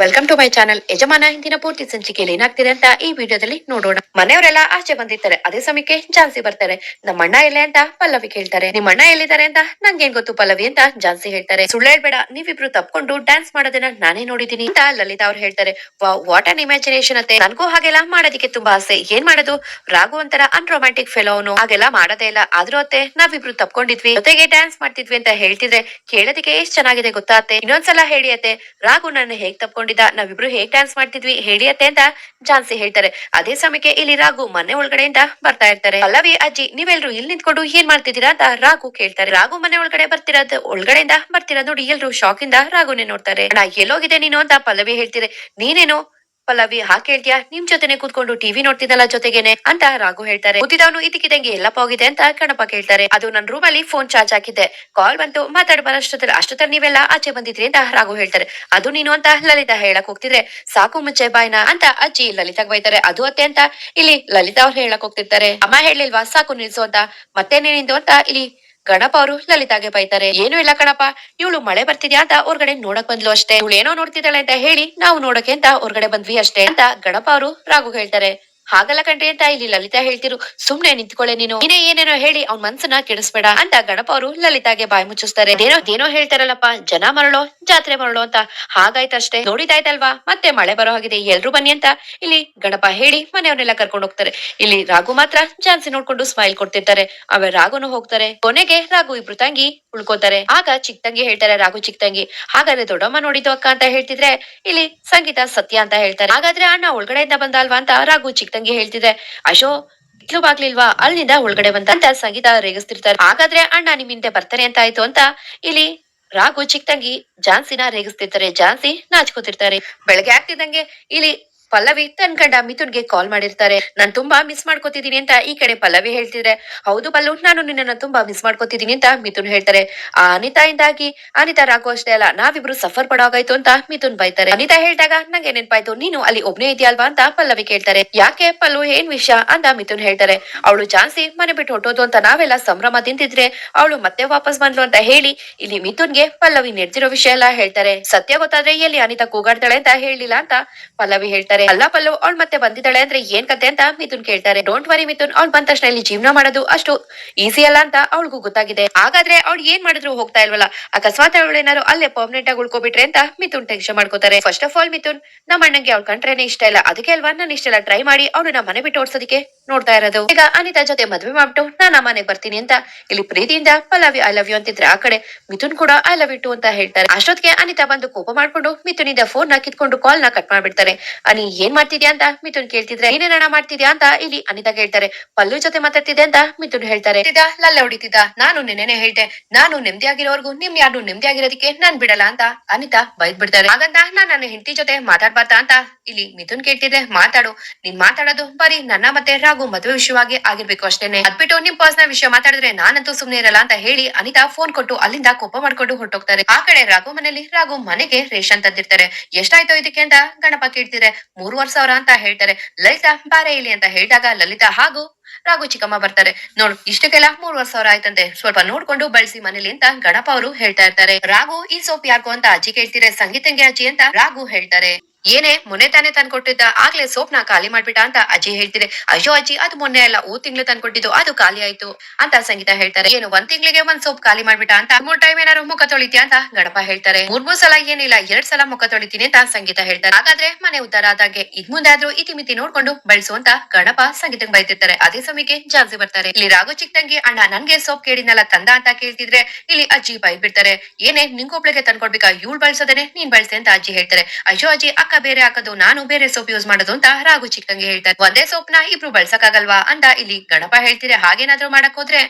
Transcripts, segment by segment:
Welcome to my channel ಯಜಮಾನ, ಹಿಂದಿನ ಪೂರ್ತಿ ಸಂಚಿಕೆಯಲ್ಲಿ ಏನಾಗ್ತಿದೆ ಅಂತ ಈ ವಿಡಿಯೋದಲ್ಲಿ ನೋಡೋಣ. ಮನೆಯವರೆಲ್ಲ ಆಚೆ ಬಂದಿರ್ತಾರೆ. ಅದೇ ಸಮಯಕ್ಕೆ ಝಾನ್ಸಿ ಬರ್ತಾರೆ. ನಮ್ಮ ಅಣ್ಣ ಎಲ್ಲೇ ಅಂತ ಪಲ್ಲವಿ ಕೇಳ್ತಾರೆ. ನಿಮ್ಮ ಅಣ್ಣ ಎಲ್ಲಿದ್ದಾರೆ ಅಂತ ನಂಗೇನ್ ಗೊತ್ತು ಪಲ್ಲವಿ ಅಂತ ಝಾನ್ಸಿ ಹೇಳ್ತಾರೆ. ಸುಳ್ಳು ಹೇಳ್ಬೇಡ. ನೀವಿಬ್ರು ತಪ್ಕೊಂಡು ಡ್ಯಾನ್ಸ್ ಮಾಡೋದನ್ನ ನಾನೇ ನೋಡಿದೀನಿ ಅಂತ ಲಲಿತಾ ಅವ್ರು ಹೇಳ್ತಾರೆ. ವಾಟ್ ಅನ್ ಇಮ್ಯಾಜಿನೇಷನ್ ಅಂತೆ ನನಗೂ ಹಾಗೆಲ್ಲ ಮಾಡೋದಕ್ಕೆ ತುಂಬಾ ಆಸೆ. ಏನ್ ಮಾಡೋದು? ರಾಘು ಒಂಥರ ಅನ್ರೊಮ್ಯಾಂಟಿಕ್ ಫೆಲೋ ಅವನು. ಹಾಗೆಲ್ಲ ಮಾಡೋದೇ ಇಲ್ಲ. ಆದ್ರೂ ಅತ್ತೆ, ನಾವಿಬ್ರು ತಪ್ಕೊಂಡಿದ್ವಿ. ಜೊತೆಗೆ ಡ್ಯಾನ್ಸ್ ಮಾಡ್ತಿದ್ವಿ ಅಂತ ಹೇಳ್ತಿದ್ರೆ ಕೇಳೋದಕ್ಕೆ ಎಷ್ಟ್ ಚೆನ್ನಾಗಿದೆ ಗೊತ್ತಾ ಅತ್ತೆ? ಇನ್ನೊಂದ್ಸಲ ಹೇಳಿ ಅತ್ತೆ. ರಾಗು ನನ್ನ ಹೇಗ್ ತಪ್ಕೊಂಡಿದ್ದ ನಾವಿಬ್ರು ಹೇಗ್ ಡ್ಯಾನ್ಸ್ ಮಾಡ್ತಿದ್ವಿ ಹೇಳಿ ಅತ್ತೆ ಅಂತ ಜಾನ್ಸಿ ಹೇಳ್ತಾರೆ. ಅದೇ ಸಮಯಕ್ಕೆ ಇಲ್ಲಿ ರಾಘು ಮನೆ ಒಳಗಡೆಯಿಂದ ಬರ್ತಾ ಇರ್ತಾರೆ. ಪಲ್ಲವಿ, ಅಜ್ಜಿ, ನೀವೆಲ್ರು ಇಲ್ಲಿ ನಿಂತ್ಕೊಂಡು ಏನ್ ಮಾಡ್ತಿದ್ದೀರಾ ಅಂತ ರಾಘು ಕೇಳ್ತಾರೆ. ರಾಘು ಮನೆ ಒಳಗಡೆ ಬರ್ತಿರೋದು ಒಳಗಡೆಯಿಂದ ಬರ್ತಿರೋದು ನೋಡಿ ಎಲ್ರು ಶಾಕ್ ಇಂದ ರಾಘುನೇ ನೋಡ್ತಾರೆ. ಎಲ್ಲೋಗಿದೆ ನೀನು? ಅಂತ ಪಲ್ಲವಿ ಹೇಳ್ತಿದೆ. ನೀನೇನು? ಪಲ್ಲವಿ ಹಾ ಹೇಳ್ತೀಯಾ ನಿಮ್ ಜೊತೆನೆ ಕೂತ್ಕೊಂಡು ಟಿವಿ ನೋಡ್ತಿದ್ದಲ್ಲ ಜೊತೆಗೇನೆ ಅಂತ ರಾಘು ಹೇಳ್ತಾರೆ. ಕೂತಿದವನು ಇದಕ್ಕಿದಂಗೆ ಎಲ್ಲಪ್ಪ ಹೋಗಿದೆ ಅಂತ ಕಣಪ್ಪ ಕೇಳ್ತಾರೆ. ಅದು ನನ್ ರೂಮ್ ಅಲ್ಲಿ ಫೋನ್ ಚಾರ್ಜ್ ಹಾಕಿದ್ದೆ. ಕಾಲ್ ಬಂತು ಮಾತಾಡ್ ಬರೋಷ್ಟೊತ್ತಲ್ಲಿ ಅಷ್ಟೊತ್ತಲ್ಲಿ ನೀವೆಲ್ಲ ಆಚೆ ಬಂದಿದ್ರಿ ಅಂತ ರಾಘು ಹೇಳ್ತಾರೆ. ಅದು ನೀನು ಅಂತ ಲಲಿತಾ ಹೇಳಕ್ ಹೋಗ್ತಿದ್ರೆ, ಸಾಕು ಮುಚ್ಚೆ ಬಾಯ್ನ ಅಂತ ಅಜ್ಜಿ ಲಲಿತಾಗ್ ಬೈತಾರೆ. ಅದು ಅತ್ತೆ ಅಂತ ಇಲ್ಲಿ ಲಲಿತಾ ಅವ್ರು ಹೇಳಕ್ ಹೋಗ್ತಿರ್ತಾರೆ. ಅಮ್ಮ ಹೇಳಿಲ್ವಾ ಸಾಕು ನಿಲ್ಸು ಅಂತ, ಮತ್ತೇನೇನಿಂದು ಅಂತ ಇಲ್ಲಿ ಗಣಪ ಅವರು ಲಲಿತಾಗೆ ಬೈತಾರೆ, ಏನು ಇಲ್ಲ ಕಣಪ್ಪ, ಇವಳು ಮಳೆ ಬರ್ತಿದ್ಯಾ ಅಂತ ಹೊರ್ಗಡೆ ನೋಡಕ್ ಬಂದ್ಲು ಅಷ್ಟೇ. ಇವಳು ಏನೋ ನೋಡ್ತಿದ್ದಾಳೆ ಅಂತ ಹೇಳಿ ನಾವು ನೋಡಕ್ಕೆ ಅಂತ ಹೊರ್ಗಡೆ ಬಂದ್ವಿ ಅಷ್ಟೇ, ಅಂತ ಗಣಪ ಅವರು ರಾಘು ಹೇಳ್ತಾರೆ. ಹಾಗಲ್ಲ ಕಂಡ್ರಿ ಅಂತ ಇಲ್ಲಿ ಲಲಿತಾ ಹೇಳ್ತಿರು. ಸುಮ್ನೆ ನಿಂತ್ಕೊಳ್ಳೆ ನೀನು. ನೀನೇ ಏನೇನೋ ಹೇಳಿ ಅವ್ನ ಮನ್ಸನ್ನ ಕೆಡಿಸ್ಬೇಡ ಅಂತ ಗಣಪ ಅವರು ಲಲಿತಾಗೆ ಬಾಯಿ ಮುಚ್ಚಿಸ್ತಾರೆ. ಏನೋ ಏನೋ ಹೇಳ್ತಾರಲ್ಲಪ್ಪ, ಜನ ಮರಳೋ, ಜಾತ್ರೆ ಮರಳೋ ಅಂತ. ಹಾಗಾಯ್ತಷ್ಟೇ ನೋಡಿದಾಯ್ತಲ್ವಾ? ಮತ್ತೆ ಮಳೆ ಬರೋ ಹಾಗಿದೆ. ಎಲ್ರು ಬನ್ನಿ ಅಂತ ಇಲ್ಲಿ ಗಣಪ ಹೇಳಿ ಮನೆಯವ್ರನ್ನೆಲ್ಲ ಕರ್ಕೊಂಡು ಹೋಗ್ತಾರೆ. ಇಲ್ಲಿ ರಾಘು ಮಾತ್ರ ಝಾನ್ಸಿ ನೋಡ್ಕೊಂಡು ಸ್ಮೈಲ್ ಕೊಡ್ತಿರ್ತಾರೆ. ಆಮೇಲೆ ರಾಘುನು ಹೋಗ್ತಾರೆ. ಕೊನೆಗೆ ರಾಘು ಇಬ್ರು ತಂಗಿ ಉಳ್ಕೋತಾರೆ. ಆಗ ಚಿಕ್ಕ ತಂಗಿ ಹೇಳ್ತಾರೆ, ರಾಘು ಚಿಕ್ಕ ತಂಗಿ, ಹಾಗಾದ್ರೆ ದೊಡ್ಡಮ್ಮ ನೋಡಿದ್ದು ಅಕ್ಕ ಅಂತ ಹೇಳ್ತಿದ್ರೆ ಇಲ್ಲಿ ಸಂಗೀತ ಸತ್ಯ ಅಂತ ಹೇಳ್ತಾರೆ. ಹಾಗಾದ್ರೆ ಅಣ್ಣ ಒಳಗಡೆಯಿಂದ ಬಂದ ಅಲ್ವಾ ಅಂತ ರಾಘು ಚಿಕ್ಕ ತಂಗಿ ಹೇಳ್ತಿದೆ, ಅಶೋ ಬಾಗ್ಲಿಲ್ವಾ ಅಲ್ಲಿಂದ ಒಳಗಡೆ ಬಂದ ಅಂತ ಸಂಗೀತ ರೇಗಿಸ್ತಿರ್ತಾರೆ. ಹಾಗಾದ್ರೆ ಅಣ್ಣ ನಿಮ್ ಹಿಂದೆ ಬರ್ತಾರೆ ಅಂತ ಆಯ್ತು ಅಂತ ಇಲ್ಲಿ ರಾಘು ಚಿಕ್ಕ ತಂಗಿ ಝಾನ್ಸಿನ ರೇಗಿಸ್ತಿರ್ತಾರೆ. ಝಾನ್ಸಿ ನಾಚ್ಕೋತಿರ್ತಾರೆ. ಬೆಳಗ್ಗೆ ಆಗ್ತಿದ್ದಂಗೆ ಇಲ್ಲಿ ಪಲ್ಲವಿ ತನ್ ಮಿಥುನ್ ಮಿಥುನ್ಗೆ ಕಾಲ್ ಮಾಡಿರ್ತಾರೆ. ನಾನ್ ತುಂಬಾ ಮಿಸ್ ಮಾಡ್ಕೋತಿದೀನಿ ಅಂತ ಈ ಕಡೆ ಪಲ್ಲವಿ ಹೇಳ್ತಿದ್ರೆ. ಹೌದು ಪಲ್ಲು, ನಾನು ನಿನ್ನನ್ನು ತುಂಬಾ ಮಿಸ್ ಮಾಡ್ಕೋತಿದೀನಿ ಅಂತ ಮಿಥುನ್ ಹೇಳ್ತಾರೆ. ಆ ಅನಿತಾಯಿಂದಾಗಿ, ಅನಿತಾ ರಾಘು ಅಷ್ಟೇ ಅಲ್ಲ, ನಾವಿಬ್ರು ಸಫರ್ ಪಡೋಗಾಯ್ತು ಅಂತ ಮಿಥುನ್ ಬೈತಾರೆ. ಅನಿತಾ ಹೇಳ್ದಾಗ, ನಂಗೆ ನೆನ್ಪಾಯ್ತು, ನೀನು ಅಲ್ಲಿ ಒಬ್ನೇ ಇದೆಯಲ್ವಾ ಅಂತ ಪಲ್ಲವಿ ಕೇಳ್ತಾರೆ. ಯಾಕೆ ಪಲ್ಲು, ಏನ್ ವಿಷಯ? ಅಂತ ಮಿಥುನ್ ಹೇಳ್ತಾರೆ. ಅವಳು ಚಾನ್ಸಿ ಮನೆ ಬಿಟ್ಟು ಹೊಟ್ಟೋದು ಅಂತ ನಾವೆಲ್ಲ ಸಂಭ್ರಮ ತಿಂತಿದ್ರೆ, ಅವಳು ಮತ್ತೆ ವಾಪಸ್ ಬಂದ್ಲು ಅಂತ ಹೇಳಿ, ಇಲ್ಲಿ ಮಿಥುನ್ಗೆ ಪಲ್ಲವಿ ನೆಡ್ದಿರೋ ವಿಷಯ ಎಲ್ಲ ಹೇಳ್ತಾರೆ. ಸತ್ಯ ಗೊತ್ತಾದ್ರೆ ಎಲ್ಲಿ ಅನಿತಾ ಕೂಗಾಡ್ತಾಳೆ ಅಂತ ಹೇಳಿಲ್ಲ ಅಂತ ಪಲ್ಲವಿ ಹೇಳ್ತಾರೆ. ಅಲ್ಲ ಪಲ್ಲು ಅವಳು ಮತ್ತೆ ಬಂದಿದ್ದಾಳೆ ಅಂದ್ರೆ ಏನ್ ಕತೆ ಅಂತ ಮಿಥುನ್ ಕೇಳ್ತಾರೆ. ಡೋಂಟ್ ವರಿ ಮಿಥುನ್, ಅವ್ಳು ಬಂದ ತಕ್ಷಣ ಇಲ್ಲಿ ಜೀವನ ಮಾಡೋದು ಅಷ್ಟು ಈಸಿ ಅಲ್ಲ ಅಂತ ಅವಳಿಗೂ ಗೊತ್ತಾಗಿದೆ. ಹಾಗಾದ್ರೆ ಅವಳು ಏನ್ ಮಾಡಿದ್ರು ಹೋಗ್ತಾ ಇಲ್ವಲ್ಲ? ಅಕಸ್ಮಾತ್ ಅವಳು ಏನಾದ್ರು ಅಲ್ಲೇ ಪರ್ಮನೆಂಟ್ ಆಗಿ ಉಳ್ಕೊಬಿಟ್ರೆ ಅಂತ ಮಿಥುನ್ ಟೆನ್ಷನ್ ಮಾಡ್ಕೋತಾರೆ. ಫಸ್ಟ್ ಆಫ್ ಆಲ್ ಮಿಥುನ್ ನಮ್ಮ ಅಣ್ಣಂಗೆ ಅವ್ಳು ಕಂಡ್ರೇನೆ ಇಷ್ಟ ಇಲ್ಲ. ಅದಕ್ಕೆ ಅಲ್ವಾ ನಾನು ಇಷ್ಟೆಲ್ಲ ಟ್ರೈ ಮಾಡಿ ಅವಳು ನಮ್ಮ ಮನೆ ಬಿಟ್ಟು ಓಡ್ಸೋದಕ್ಕೆ? ನೋಡ್ತಾ ಇರೋದು. ಈಗ ಅನಿತಾ ಜೊತೆ ಮದ್ವೆ ಮಾಡ್ಬಿಟ್ಟು ನಾನು ಮನೆಗೆ ಬರ್ತೀನಿ ಅಂತ. ಇಲ್ಲಿ ಪ್ರೀತಿಯಿಂದ ಪಲ್ಲವಿ ಐ ಲವ್ ಯು ಅಂತಿದ್ರೆ ಆ ಕಡೆ ಮಿಥುನ್ ಕೂಡ ಐ ಲವ್ ಯು ಟು ಅಂತ ಹೇಳ್ತಾರೆ. ಅಷ್ಟೊತ್ತಿಗೆ ಅನಿತಾ ಬಂದು ಕೋಪ ಮಾಡ್ಕೊಂಡು ಮಿಥುನಿಂದ ಫೋನ್ನ ಕಿತ್ಕೊಂಡು ಕಾಲ್ನ ಕಟ್ ಮಾಡ್ಬಿಡ್ತಾರೆ. ಅನಿ, ಏನ್ ಮಾಡ್ತಿದ್ಯಾ ಅಂತ ಮಿಥುನ್ ಕೇಳ್ತಿದ್ರೆ ಏನೇನ ಮಾಡ್ತಿದ್ಯಾ ಅಂತ ಇಲ್ಲಿ ಅನಿತಾ ಕೇಳ್ತಾರೆ. ಪಲ್ಲು ಜೊತೆ ಮಾತಾಡ್ತಿದ್ದೆ ಅಂತ ಮಿಥುನ್ ಹೇಳ್ತಾರೆ. "ಇದ ಲಲ್ಲ ಹೊಡಿತಿದ್ದ ನಾನು ನೆನೆನೆ ಹೇಳ್ದೆ. ನಾನು ನೆಮ್ಮದಿ ಆಗಿರೋವರೆಗೂ ನಿಮ್ ಯಾರು ನೆಮ್ಮದಿ ಆಗಿರೋದಕ್ಕೆ ನಾನ್ ಬಿಡಲ್ಲ ಅಂತ ಅನಿತಾ ಬೈದ್ ಬಿಡ್ತಾರೆ ಹಾಗಂತ ನಾನ್ ನನ್ನ ಹೆಂಡತಿ ಜೊತೆ ಮಾತಾಡ್ಬಾರ್ದಾ ಅಂತ ಇಲ್ಲಿ ಮಿಥುನ್ ಕೇಳ್ತಿದ್ರೆ, ಮಾತಾಡು. ನೀನ್ ಮಾತಾಡೋದು ಬರೀ ನನ್ನ ಮತ್ತೆ ರಾಘು ಮದುವೆ ವಿಷಯವಾಗಿ ಆಗಿರ್ಬೇಕು ಅಷ್ಟೇನೆ. ಅದ್ಬಿಟ್ಟು ನಿಮ್ ಪರ್ಸನಲ್ ವಿಷಯ ಮಾತಾಡಿದ್ರೆ ನಾನಂತೂ ಸುಮ್ನೆ ಇರಲ್ಲ ಅಂತ ಹೇಳಿ ಅನಿತಾ ಫೋನ್ ಕೊಟ್ಟು ಅಲ್ಲಿಂದ ಕೋಪ ಮಾಡ್ಕೊಂಡು ಹೊರಟೋಗ್ತಾರೆ. ಆ ಕಡೆ ರಾಘು ಮನೇಲಿ ರಾಘು ಮನೆಗೆ ರೇಷನ್ ತಂದಿರ್ತಾರೆ. ಎಷ್ಟಾಯ್ತು ಇದಕ್ಕೆ ಅಂತ ಗಣಪ ಕೇಳ್ತಿದ್ರೆ ಮೂರುವರೆ ಸಾವಿರ ಅಂತ ಹೇಳ್ತಾರೆ. ಲಲಿತಾ, ಬಾರೆ ಇಲ್ಲಿ ಅಂತ ಹೇಳಿದಾಗ ಲಲಿತಾ ಹಾಗೂ ರಾಘು ಚಿಕ್ಕಮ್ಮ ಬರ್ತಾರೆ. ನೋಡು, ಇಷ್ಟಕ್ಕೆಲ್ಲ ಮೂರುವರೆ ಸಾವಿರ ಆಯ್ತಂತೆ. ಸ್ವಲ್ಪ ನೋಡ್ಕೊಂಡು ಬಳಸಿ ಮನೇಲಿ ಅಂತ ಗಣಪ ಅವರು ಹೇಳ್ತಾ ಇರ್ತಾರೆ. ರಾಘು, ಈ ಸೋಪ್ ಯಾಕೋ ಅಂತ ಅಜ್ಜಿ ಕೇಳ್ತಿರೆ ಸಂಗೀತಂಗೆ ಅಜ್ಜಿ ಅಂತ ರಾಘು ಹೇಳ್ತಾರೆ. ಏನೇ ಮೊನ್ನೆ ತಾನೇ ತಂದ್ಕೊಟ್ಟಿದ್ದ ಆಗ್ಲೇ ಸೋಪ್ನ ಖಾಲಿ ಮಾಡ್ಬಿಟ್ಟ ಅಂತ ಅಜ್ಜಿ ಹೇಳ್ತಿದೆ. ಅಯ್ಯೋ ಅಜ್ಜಿ, ಅದು ಮೊನ್ನೆ ಅಲ್ಲ ಓ ತಿಂಗಳು ತಂದ್ಕೊಟ್ಟಿದ್ದು ಅದು ಖಾಲಿ ಆಯ್ತು ಅಂತ ಸಂಗೀತ ಹೇಳ್ತಾರೆ. ಏನು, ಒಂದ್ ತಿಂಗಳಿಗೆ ಒಂದ್ ಸೋಪ್ ಖಾಲಿ ಮಾಡ್ಬಿಟ್ಟ ಅಂತ ಮೂರ್ ಟೈಮ್ ಏನಾದ್ರು ಮುಖ ತೊಳಿತೀಯ ಅಂತ ಗಣಪ ಹೇಳ್ತಾರೆ. ಮೂರ್ ಮೂರ್ ಸಲ ಏನಿಲ್ಲ, ಎರಡ್ ಸಲ ಮುಖ ತೊಳಿತೀನಿ ಅಂತ ಸಂಗೀತ ಹೇಳ್ತಾರೆ. ಹಾಗಾದ್ರೆ ಮನೆ ಉದ್ದಾರ ಆದಾಗೆ ಇದ್ ಮುಂದಾದ್ರೂ ಇತಿ ಮಿತಿ ನೋಡ್ಕೊಂಡು ಬಳಸು ಅಂತ ಗಣಪ ಸಂಗೀತಕ್ಕೆ ಬೈತಿರ್ತಾರೆ ಅದೇ ಸಮಯಕ್ಕೆ ಜಾನ್ಸಿ ಬರ್ತಾರೆ. ಇಲ್ಲಿ ರಾಘು ಚಿಕ್ಕ ತಂಗಿ ಅಣ್ಣ ನನ್ಗೆ ಸೋಪ್ ಕೇಳಿದ್ನಲ್ಲ, ತಂದ ಅಂತ ಕೇಳ್ತಿದ್ರೆ ಇಲ್ಲಿ ಅಜ್ಜಿ ಬೈಬಿಡ್ತಾರೆ ಬಿಡ್ತಾರೆ ಏನೇ ನಿಂಗೊಬ್ಳಿಗೆ ತಂದ್ಕೊಡ್ಬೇಕಾ, ಇವ್ಳು ಬಳಸೋದೇನೆ, ನೀನ್ ಬಳಸೆ ಅಂತ ಅಜ್ಜಿ ಹೇಳ್ತಾರೆ. ಅಯ್ಯೋ ಅಜ್ಜಿ ಅಕ್ಕ ಬೇರೆ ಹಾಕೋದು? ನಾನು ಬೇರೆ ಸೋಪ್ ಯೂಸ್ ಮಾಡೋದು ಅಂತ ರಾಘು ಚಿಕ್ಕಂಗೆ ಹೇಳ್ತಾರೆ ಒಂದೇ ಸೋಪ್ನ ಇಬ್ರು ಬಳಸಕ್ಕಾಗಲ್ವಾ ಅಂತ ಇಲ್ಲಿ. ಗಣಪ ಹೇಳ್ತಿದ್ರೆ ಹಾಗೇನಾದ್ರೂ ಮಾಡಕ್ ಹೋದ್ರೆ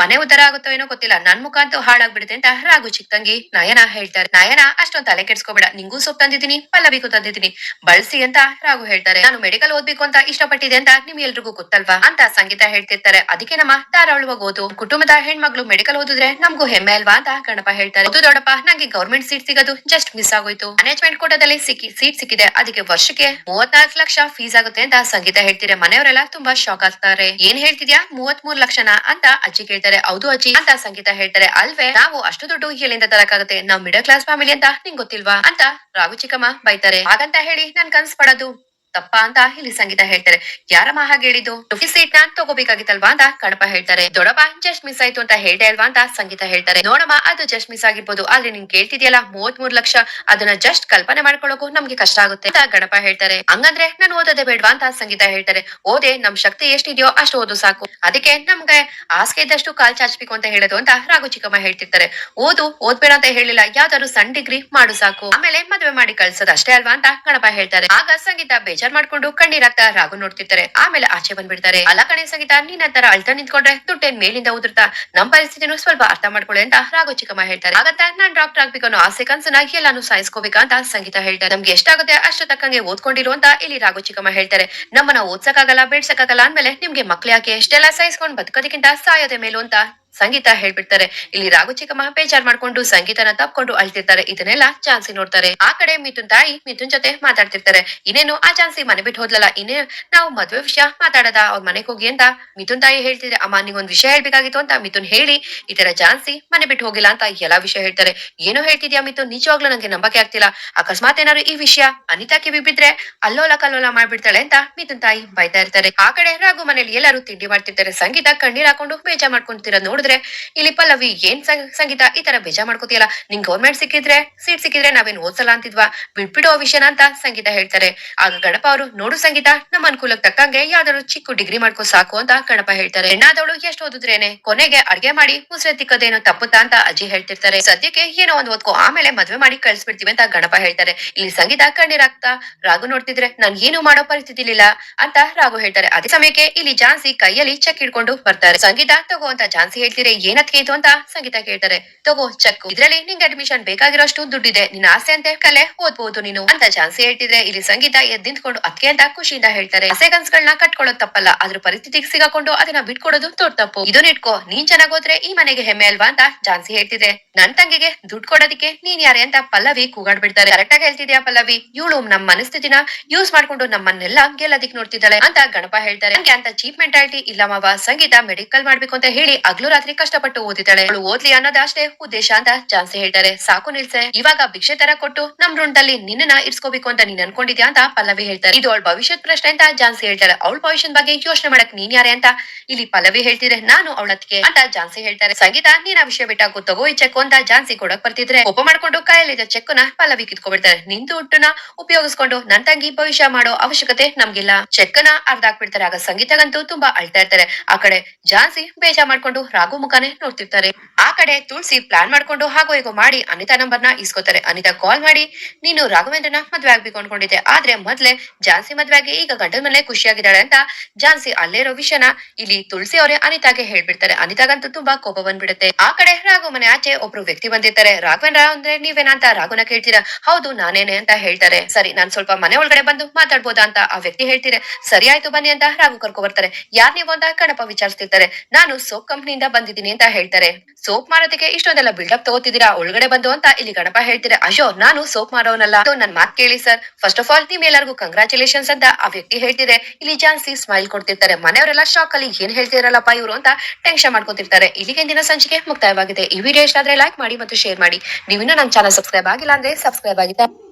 ಮನೆ ಉದ್ದಾರ ಆಗುತ್ತೋ ಏನೋ ಗೊತ್ತಿಲ್ಲ. ನನ್ ಮುಖ ಅಂತೂ ಹಾಳಾಗ್ಬಿಡುತ್ತೆ ಅಂತ ರಾಘು ಚಿಕ್ಕಂಗಿ ನಯನ ಹೇಳ್ತಾರೆ ನಯನ, ಅಷ್ಟೊಂದ್ ತಲೆ ಕೆಡ್ಸ್ಕೋಬೇಡ. ನಿಂಗೂ ಸೋಪ್ ತಂದಿದ್ದೀನಿ, ಪಲ್ಲವಿಗೂ ತಂದಿದ್ದೀನಿ. ಬಳಸಿ ಅಂತ ರಾಘು ಹೇಳ್ತಾರೆ. ನಾನು ಮೆಡಿಕಲ್ ಓದ್ಬೇಕು ಅಂತ ಇಷ್ಟಪಟ್ಟಿದೆ ಅಂತ ನಿಮ್ ಎಲ್ರಿಗೂ ಗೊತ್ತಲ್ವಾ ಅಂತ ಸಂಗೀತ ಹೇಳ್ತಿರ್ತಾರೆ. ಅದಕ್ಕೆ ನಮ್ಮ ಧಾರಾಳವಾಗಿ ಓದು. ಕುಟುಂಬದ ಹೆಣ್ಮಕ್ಳು ಮೆಡಿಕಲ್ ಓದಿದ್ರೆ ನಮ್ಗೂ ಹೆಮ್ಮೆ ಅಲ್ವಾ ಅಂತ ಗಣಪ ಹೇಳ್ತಾರೆ. ದೊಡ್ಡಪ್ಪ, ನಂಗೆ ಗೌರ್ಮೆಂಟ್ ಸೀಟ್ ಸಿಗೋದು ಜಸ್ಟ್ ಮಿಸ್ ಆಗೋಯ್ತು. ಮ್ಯಾನೇಜ್ಮೆಂಟ್ ಕೋಟದಲ್ಲಿ ಸಿಕ್ಕಿ ಸೀಟ್ ಸಿಕ್ಕಿದೆ. ಅದಕ್ಕೆ ವರ್ಷಕ್ಕೆ ಮೂವತ್ನಾಲ್ಕು ಲಕ್ಷ ಫೀಸ್ ಆಗುತ್ತೆ ಅಂತ ಸಂಗೀತ ಹೇಳ್ತಿದ್ರೆ ಮನೆಯವರೆಲ್ಲ ತುಂಬಾ ಶಾಕ್ ಆಗ್ತಾರೆ. ಏನ್ ಹೇಳ್ತಿದ್ಯಾ? ಮೂವತ್ ಮೂರ್ ಲಕ್ಷನ ಅಂತ ಅಜ್ಜಿ ಕೇಳ್ತಾರೆ. ಹೌದು ಅಜ್ಜಿ ಅಂತ ಸಂಗೀತ ಹೇಳ್ತಾರೆ. ಅಲ್ವೇ? ನಾವು ಅಷ್ಟು ದುಡ್ಡು ಎಲ್ಲಿಂದ ತರಕಾಗುತ್ತೆ ನಾವ್ ಮಿಡಲ್ ಕ್ಲಾಸ್ ಫ್ಯಾಮಿಲಿ ಅಂತ ನಿಂಗ್ ಗೊತ್ತಿಲ್ವಾ? ಅಂತ ರಾಘು ಚಿಕ್ಕಮ್ಮ ಬೈತಾರೆ. ಹಾಗಂತ ಹೇಳಿ ನನ್ ಕನ್ಸ್ ಪಡೋದು. ತಪ್ಪ ಅಂತ ಇಲ್ಲಿ ಸಂಗೀತ ಹೇಳ್ತಾರೆ. ಯಾರ ಹಾಗೆ ಹೇಳಿದ್ದು ಸೀಟ್ ನಾನ್ ತಗೋಬೇಕಾಗಿತ್ತಲ್ವಾ ಅಂತ ಕಣಪ ಹೇಳ್ತಾರೆ. ದೊಡಪ್ಪ ಜಸ್ಟ್ ಮಿಸ್ ಆಯ್ತು ಅಂತ ಹೇಳ್ದೆ ಅಲ್ವಾ ಅಂತ ಸಂಗೀತ ಹೇಳ್ತಾರೆ. ನೋಡಮ್ಮ, ಅದು ಜಸ್ಟ್ ಮಿಸ್ ಆಗಿರ್ಬೋದು. ಆದ್ರೆ ನಿನ್ ಕೇಳ್ತಿದ್ಯಲ್ಲ ಮೂವತ್ ಮೂರ್ ಲಕ್ಷ, ಅದನ್ನ ಜಸ್ಟ್ ಕಲ್ಪನೆ ಮಾಡ್ಕೊಳ್ಳೋಕು ನಮ್ಗೆ ಕಷ್ಟ ಆಗುತ್ತೆ ಅಂತ ಗಣಪ ಹೇಳ್ತಾರೆ. ಹಂಗಂದ್ರೆ ನಾನು ಓದೋದೇ ಬೇಡ್ವಾ ಅಂತ ಸಂಗೀತ ಹೇಳ್ತಾರೆ. ಓದೆ, ನಮ್ ಶಕ್ತಿ ಎಷ್ಟಿದೆಯೋ ಅಷ್ಟು ಓದು ಸಾಕು. ಅದಕ್ಕೆ ನಮ್ಗೆ ಆಸ್ಕೆ ಇದ್ದಷ್ಟು ಕಾಲ್ ಚಾಚ್ಬೇಕು ಅಂತ ಹೇಳೋದು ಅಂತ ರಾಘು ಚಿಕ್ಕಮ್ಮ ಹೇಳ್ತಿರ್ತಾರೆ. ಓದು, ಓದ್ಬೇಡ ಅಂತ ಹೇಳಿಲ್ಲ, ಯಾವ್ದಾದ್ರು ಸಣ್ಣ ಡಿಗ್ರಿ ಮಾಡು ಸಾಕು. ಆಮೇಲೆ ಮದ್ವೆ ಮಾಡಿ ಕಳ್ಸೋದು ಅಷ್ಟೇ ಅಲ್ವಾ ಅಂತ ಗಣಪ ಹೇಳ್ತಾರೆ. ಆಗ ಸಂಗೀತ ಬೇಜಾರ್ ಮಾಡ್ಕೊಂಡು ಕಣ್ಣೀರಾಗ್ತಾ ರಾಗು ನೋಡ್ತಿರ್ತಾರೆ. ಆಮೇಲೆ ಆಚೆ ಬಂದ್ಬಿಡ್ತಾರೆ. ಅಲ್ಲ ಕಣೆ ಸಂಗೀತ, ನೀನ್ ತರ ಅಳ್ತಾ ನಿಂತ್ಕೊಂಡ್ರೆ ದುಡ್ಡೇನ್ ಮೇಲಿಂದ ಉದುರ್ತಾ? ನಮ್ ಪರಿಸ್ಥಿತಿನೂ ಸ್ವಲ್ಪ ಅರ್ಥ ಮಾಡ್ಕೊಳ್ಳಿ ಅಂತ ರಾಘು ಚಿಕ್ಕಮ್ಮ ಹೇಳ್ತಾರೆ. ಹಾಗಂತ ನಾನ್ ಡಾಕ್ಟರ್ ಆಗ್ಬೇಕು ಅನ್ನೋ ಆಸೆ ಕನ್ಸನ್ನ ಎಲ್ಲಾನು ಸಾಯಿಸ್ಕೋಬೇಕಂತ ಸಂಗೀತ ಹೇಳ್ತಾರೆ. ನಮ್ಗೆ ಎಷ್ಟಾಗುತ್ತೆ ಅಷ್ಟು ತಕ್ಕಂಗೆ ಓದ್ಕೊಂಡಿರು ಅಂತ ಇಲ್ಲಿ ರಾಘು ಚಿಕ್ಕಮ್ಮ ಹೇಳ್ತಾರೆ. ನಮ್ಮನ್ನ ಓದ್ಸಕ್ಕಾಗಲ್ಲ, ಬೇಡ್ಸಕ್ಕಾಗಲ್ಲ ಅಂದ್ಮೇಲೆ ನಿಮ್ಗೆ ಮಕ್ಳು ಯಾಕೆ ಇಷ್ಟೆಲ್ಲ ಸಹಿಸ್ಕೊಂಡ್ ಬದುಕೋದಕ್ಕಿಂತ ಸಾಯೋದೆ ಮೇಲು ಅಂತ ಸಂಗೀತ ಹೇಳ್ಬಿಡ್ತಾರೆ. ಇಲ್ಲಿ ರಾಘು ಚಿಕ್ಕಮ್ಮ ಬೇಜಾರ್ ಮಾಡ್ಕೊಂಡು ಸಂಗೀತನ ತಪ್ಕೊಂಡು ಅಳ್ತಿರ್ತಾರೆ. ಇದನ್ನೆಲ್ಲ ಚಾನ್ಸಿ ನೋಡ್ತಾರೆ. ಆ ಕಡೆ ಮಿಥುನ್ ತಾಯಿ ಮಿಥುನ್ ಜೊತೆ ಮಾತಾಡ್ತಿರ್ತಾರೆ. ಇನ್ನೇನು ಆ ಚಾನ್ಸಿ ಮನೆ ಬಿಟ್ಟು ಹೋದ್ಲಲ್ಲ, ಇನ್ನೇ ನಾವು ಮದ್ವೆ ವಿಷಯ ಮಾತಾಡದ, ಅವ್ರ ಮನೆಗೆ ಹೋಗಿ ಅಂತ ಮಿಥುನ್ ತಾಯಿ ಹೇಳ್ತಿದ್ರೆ ಅಮ್ಮ ನಿಂಗೊಂದ್ ವಿಷಯ ಹೇಳ್ಬೇಕಾಗಿತ್ತು ಅಂತ ಮಿಥುನ್ ಹೇಳಿ, ಈ ಚಾನ್ಸಿ ಮನೆ ಬಿಟ್ಟು ಹೋಗಿಲ್ಲ ಅಂತ ಎಲ್ಲಾ ವಿಷಯ ಹೇಳ್ತಾರೆ. ಏನೋ ಹೇಳ್ತಿದ್ಯಾ ಮಿಥುನ್? ನಿಜವಾಗ್ಲೂ ನಂಗೆ ನಂಬಕ್ಕೆ ಆಗ್ತಿಲ್ಲ. ಅಕಸ್ಮಾತ್ ಏನಾದ್ರು ಈ ವಿಷಯ ಅನಿತಾ ಕಿವಿ ಬಿದ್ರೆ ಅಲ್ಲೋಲ ಕಲ್ಲೋಲ ಮಾಡ್ಬಿಡ್ತಾಳೆ ಅಂತ ಮಿಥುನ್ ತಾಯಿ ಬೈತಾ ಇರ್ತಾರೆ. ಆ ಕಡೆ ರಾಘು ಮನೇಲಿ ಎಲ್ಲರೂ ತಿಂಡಿ ಮಾಡ್ತಿರ್ತಾರೆ. ಸಂಗೀತ ಕಣ್ಣೀರ್ ಹಾಕೊಂಡು ಬೇಜಾರ್ ಮಾಡ್ಕೊಂತಿರೋದ್ ನೋಡಿದ್ರೆ, ಇಲ್ಲಿ ಪಲ್ಲವಿ, ಏನ್ ಸಂಗೀತ, ಈ ತರ ಬೇಜಾರ್ ಮಾಡ್ಕೋತಿಯಲ್ಲ. ನಿಂಗ್ ಗೌರ್ಮೆಂಟ್ ಸಿಕ್ಕಿದ್ರೆ ಸೀಟ್ ಸಿಕ್ಕಿದ್ರೆ ನಾವೇನ್ ಓದ್ಸಲ್ಲ ಅಂತಿದ್ವಾ? ಬಿಟ್ಬಿಡೋ ವಿಷಯನ ಅಂತ ಸಂಗೀತ ಹೇಳ್ತಾರೆ. ಆಗ ಗಣಪ ಅವರು, ನೋಡು ಸಂಗೀತ ನಮ್ಮ ಅನುಕೂಲಕ್ಕೆ ತಕ್ಕಂಗೆ ಯಾವ್ದಾದ್ರು ಚಿಕ್ಕ ಡಿಗ್ರಿ ಮಾಡ್ಕೋ ಸಾಕು ಅಂತ ಗಣಪ ಹೇಳ್ತಾರೆ. ಹೆಣ್ಣಾದವಳು ಎಷ್ಟು ಓದಿದ್ರೇನೆ? ಕೊನೆಗೆ ಅಡ್ಗೆ ಮಾಡಿ ಮುಸ್ರೆ ತಿಕ್ಕದೇನೋ ತಪ್ಪುತ್ತಾ ಅಂತ ಅಜ್ಜಿ ಹೇಳ್ತಿರ್ತಾರೆ. ಸದ್ಯಕ್ಕೆ ಏನೋ ಒಂದ್ ಓದ್ಕೋ, ಆಮೇಲೆ ಮದ್ವೆ ಮಾಡಿ ಕಳ್ಸ್ಬಿಡ್ತೀವಿ ಅಂತ ಗಣಪ ಹೇಳ್ತಾರೆ. ಇಲ್ಲಿ ಸಂಗೀತ ಕಣ್ಣೀರಾಗ್ತಾ ರಾಘು ನೋಡ್ತಿದ್ರೆ, ನಾನ್ ಏನು ಮಾಡೋ ಪರಿಸ್ಥಿತಿ ಇಲ್ಲ ಅಂತ ರಾಘು ಹೇಳ್ತಾರೆ. ಅದೇ ಸಮಯಕ್ಕೆ ಇಲ್ಲಿ ಜಾನ್ಸಿ ಕೈಯಲ್ಲಿ ಚೆಕ್ ಹಿಡ್ಕೊಂಡು ಬರ್ತಾರೆ. ಸಂಗೀತ ತಗೋ ಅಂತ ಜಾನ್ಸಿ ಹೇಳ್ತೀರಿ ಏನತ್ ಇದು ಅಂತ ಸಂಗೀತ ಕೇಳ್ತಾರೆ. ತಗೋ ಚೆಕ್ ಇದ್ರಲ್ಲಿ ನಿಂಗೆ ಅಡ್ಮಿಷನ್ ಬೇಕಾಗಿರೋಷ್ಟು ದುಡ್ಡಿದೆ. ನಿನ್ನ ಆಸೆ ಅಂತೆ ಕಲೆ ಓದ್ಬಹುದು ನೀನು ಅಂತ ಚಾನ್ಸ್ ಹೇಳ್ತಿದ್ರೆ ಇಲ್ಲಿ ಸಂಗೀತ ಎದ್ ನಿಂತ್ಕೊಂಡು ಅಂತ ಖುಷಿಯಿಂದ ಹೇಳ್ತಾರೆ. ಆಸೆ ಕನ್ಸ್ಗಳನ್ನ ಕಟ್ಕೊಳ್ಳೋದು ತಪ್ಪಲ್ಲ. ಅದ್ರ ಪರಿಸ್ಥಿತಿಗೆ ಸಿಗಾಕೊಂಡು ಅದನ್ನ ಬಿಟ್ಕೊಡೋದು ದೊಡ್ಡ ತಪ್ಪು. ಇದನ್ನ ಇಟ್ಕೋ. ನೀನ್ ಚೆನ್ನಾಗ್ ಹೋದ್ರೆ ಈ ಮನೆಗೆ ಹೆಮ್ಮೆ ಅಲ್ವಾ ಅಂತ ಜಾನ್ಸಿ ಹೇಳ್ತಿದೆ. ನನ್ ತಂಗಿಗೆ ದುಡ್ಡು ಕೊಡೋದಕ್ಕೆ ನೀನ್ ಯಾರೇ ಅಂತ ಪಲ್ಲವಿ ಕೂಗಾಡ್ಬಿಡ್ತಾರೆ. ಕರೆಕ್ಟ್ ಆಗಿ ಹೇಳ್ತಿದ್ಯಾ ಪಲ್ಲವಿ? ಇವಳು ನಮ್ಮ ಮನಸ್ಥಿತಿನ ಯೂಸ್ ಮಾಡ್ಕೊಂಡು ನಮ್ಮನ್ನೆಲ್ಲ ಗೆಲ್ಲದಿಕ್ ನೋಡ್ತಿದ್ದಾಳೆ ಅಂತ ಗಣಪ ಹೇಳ್ತಾರೆ. ಅಂತ ಚೀಪ್ ಮೆಂಟಾಲಿಟಿ ಇಲ್ಲ ಮಾವ, ಸಂಗೀತ ಮೆಡಿಕಲ್ ಮಾಡ್ಬೇಕು ಅಂತ ಹೇಳಿ ಹಗ್ಲು ರಾತ್ರಿ ಕಷ್ಟಪಟ್ಟು ಓದಿದ್ದಾಳೆ. ಅವಳು ಓದ್ಲಿ ಅನ್ನೋದಷ್ಟೇ ಉದ್ದೇಶ ಅಂತ ಜಾನ್ಸಿ ಹೇಳ್ತಾರೆ. ಸಾಕು ನಿಲ್ಸೆ. ಇವಾಗ ಭಿಕ್ಷೆ ತರ ಕೊಟ್ಟು ನಮ್ ರುಂಡಲ್ಲಿ ನಿನ್ನ ಇರ್ಸ್ಕೋಬೇಕು ಅಂತ ನೀನ್ ಅನ್ಕೊಂಡಿದ್ಯಾ ಅಂತ ಪಲ್ಲವಿ ಹೇಳ್ತಾರೆ. ಇದು ಅವಳ ಭವಿಷ್ಯದ ಪ್ರಶ್ನೆ ಅಂತ ಜಾನ್ಸಿ ಹೇಳ್ತಾರೆ. ಅವಳ ಭವಿಷ್ಯದ ಬಗ್ಗೆ ಯೋಚನೆ ಮಾಡಕ್ ನೀನ್ ಯಾರೇ ಅಂತ ಇಲ್ಲಿ ಪಲ್ಲವಿ ಹೇಳ್ತಿದ್ರೆ ನಾನು ಅವಳತ್ಗೆ ಅಂತ ಜಾನ್ಸಿ ಹೇಳ್ತಾರೆ. ಸಂಗೀತ, ನೀನ್ ಆ ವಿಷಯ ಬಿಟ್ಟಾಕು ತಗೋ ಈ ಚೆಕ್ ಅಂತ ಜಾನ್ಸಿ ಕೊಡಕ್ ಬರ್ತಿದ್ರೆ ಒಪ್ಪ ಮಾಡ್ಕೊಂಡು ಕೈಯಲ್ಲಿದ್ದ ಚೆಕ್ನ ಪಲ್ಲವಿ ಕಿತ್ಕೊಬಿಡ್ತಾರೆ. ನಿಂತು ಹುಟ್ಟುನ ಉಪಯೋಗಿಸ್ಕೊಂಡು ನನ್ ತಂಗಿ ಭವಿಷ್ಯ ಮಾಡೋ ಅವಶ್ಯಕತೆ ನಮ್ಗಿಲ್ಲ. ಚೆಕ್ನ ಅರ್ಧ ಹಾಕ್ಬಿಡ್ತಾರೆ ಆಗ ಸಂಗೀತಗಂತೂ ತುಂಬಾ ಅಳ್ತಾ ಇರ್ತಾರೆ. ಆ ಕಡೆ ಜಾನ್ಸಿ ಬೇಜಾರ್ ಮಾಡ್ಕೊಂಡು ರಾಘು ಮುಖಾನೇ ನೋಡ್ತಿರ್ತಾರೆ. ಆ ಕಡೆ ತುಳಸಿ ಪ್ಲಾನ್ ಮಾಡ್ಕೊಂಡು ಹಾಗೂ ಹೇಗೋ ಮಾಡಿ ಅನಿತಾ ನಂಬರ್ನ ಇಸ್ಕೋತಾರೆ ಅನಿತಾ ಕಾಲ್ ಮಾಡಿ, ನೀನು ರಾಘವೇಂದ್ರನ ಮದ್ವೆ ಆಗ್ಬೇಕು ಅನ್ಕೊಂಡಿದ್ದೆ ಆದ್ರೆ ಮೊದ್ಲೆ ಜಾನ್ಸಿ ಮದ್ವೆ ಈಗ ಗಂಡನ ಮೇಲೆ ಖುಷಿಯಾಗಿದ್ದಾಳೆ ಅಂತ ಜಾನ್ಸಿ ಅಲ್ಲೇ ಇರೋ ವಿಷಯನ ಇಲ್ಲಿ ತುಳಸಿ ಅವರೇ ಅನಿತಾಗೆ ಹೇಳ್ಬಿಡ್ತಾರೆ. ಅನಿತಾಗಂತೂ ತುಂಬಾ ಕೋಪ ಬಂದ್ಬಿಡುತ್ತೆ. ಆ ಕಡೆ ರಾಘು ಮನೆ ಆಚೆ ಒಬ್ರು ವ್ಯಕ್ತಿ ಬಂದಿರ್ತಾರೆ. ರಾಘವೇಂದ್ರ, ಅಂದ್ರೆ ನೀವೇನಾ ಅಂತ ರಾಘುನ ಕೇಳ್ತೀರಾ? ಹೌದು, ನಾನೇನೆ ಅಂತ ಹೇಳ್ತಾರೆ. ಸರಿ, ನಾನ್ ಸ್ವಲ್ಪ ಮನೆ ಒಳಗಡೆ ಬಂದು ಮಾತಾಡ್ಬೋದಾ ಅಂತ ಆ ವ್ಯಕ್ತಿ ಹೇಳ್ತೀರೆ ಸರಿ, ಆಯ್ತು ಬನ್ನಿ ಅಂತ ರಾಘು ಕರ್ಕೊ ಬರ್ತಾರೆ. ಯಾರ್ ನೀವು ಅಂತ ಕಣಪ ವಿಚಾರಿಸ್ತಿರ್ತಾರೆ. ನಾನು ಸೋಪ್ ಕಂಪ್ನಿಯಿಂದ ಬಂದಿದ್ದೀನಿ ಅಂತ ಹೇಳ್ತಾರೆ. ಸೋಪ್ ಮಾರೋದಕ್ಕೆ ಇಷ್ಟೊಂದೆಲ್ಲ ಬಿಲ್ಡಪ್ ತಗೋತಿದ್ದೀರಾ? ಒಳಗಡೆ ಬಂದು ಅಂತ ಇಲ್ಲಿ ಗಣಪ ಹೇಳ್ತೀರಾ ಅಶೋ ನಾನು ಸೋಪ್ ಮಾರೋನಲ್ಲ. ನನ್ ಮಾತ್ ಕೇಳಿ, ಸರ್. ಫಸ್ಟ್ ಆಫ್ ಆಲ್ ನಿಮ್ ಎಲ್ಲರಿಗೂ ಕಂಗ್ರಾಚುಲೇಷನ್ಸ್ ಅಂತ ಆ ವ್ಯಕ್ತಿ ಹೇಳ್ತಿದೆ. ಇಲ್ಲಿ ಜಾನ್ಸಿ ಸ್ಮೈಲ್ ಕೊಡ್ತಿರ್ತಾರೆ. ಮನೆಯವರೆಲ್ಲ ಶಾಕ್ ಅಲ್ಲಿ ಏನ್ ಹೇಳ್ತಿರಲ್ಲಪ್ಪ ಇವರು ಅಂತ ಟೆನ್ಷನ್ ಮಾಡ್ಕೊತಿರ್ತಾರೆ. ಇಲ್ಲಿಗೆ ದಿನ ಸಂಚಿಕೆ ಮುಕ್ತಾಯವಾಗಿದೆ. ಈ ವಿಡಿಯೋ ಇಷ್ಟ ಆದ್ರೆ ಲೈಕ್ ಮಾಡಿ ಮತ್ತು ಶೇರ್ ಮಾಡಿ. ನೀವಿನ್ನೂ ನನ್ನ ಚಾನಲ್ ಸಬ್ಸ್ಕ್ರೈಬ್ ಆಗಿಲ್ಲ ಅಂದ್ರೆ ಸಬ್ಸ್ಕ್ರೈಬ್ ಆಗಿದೆ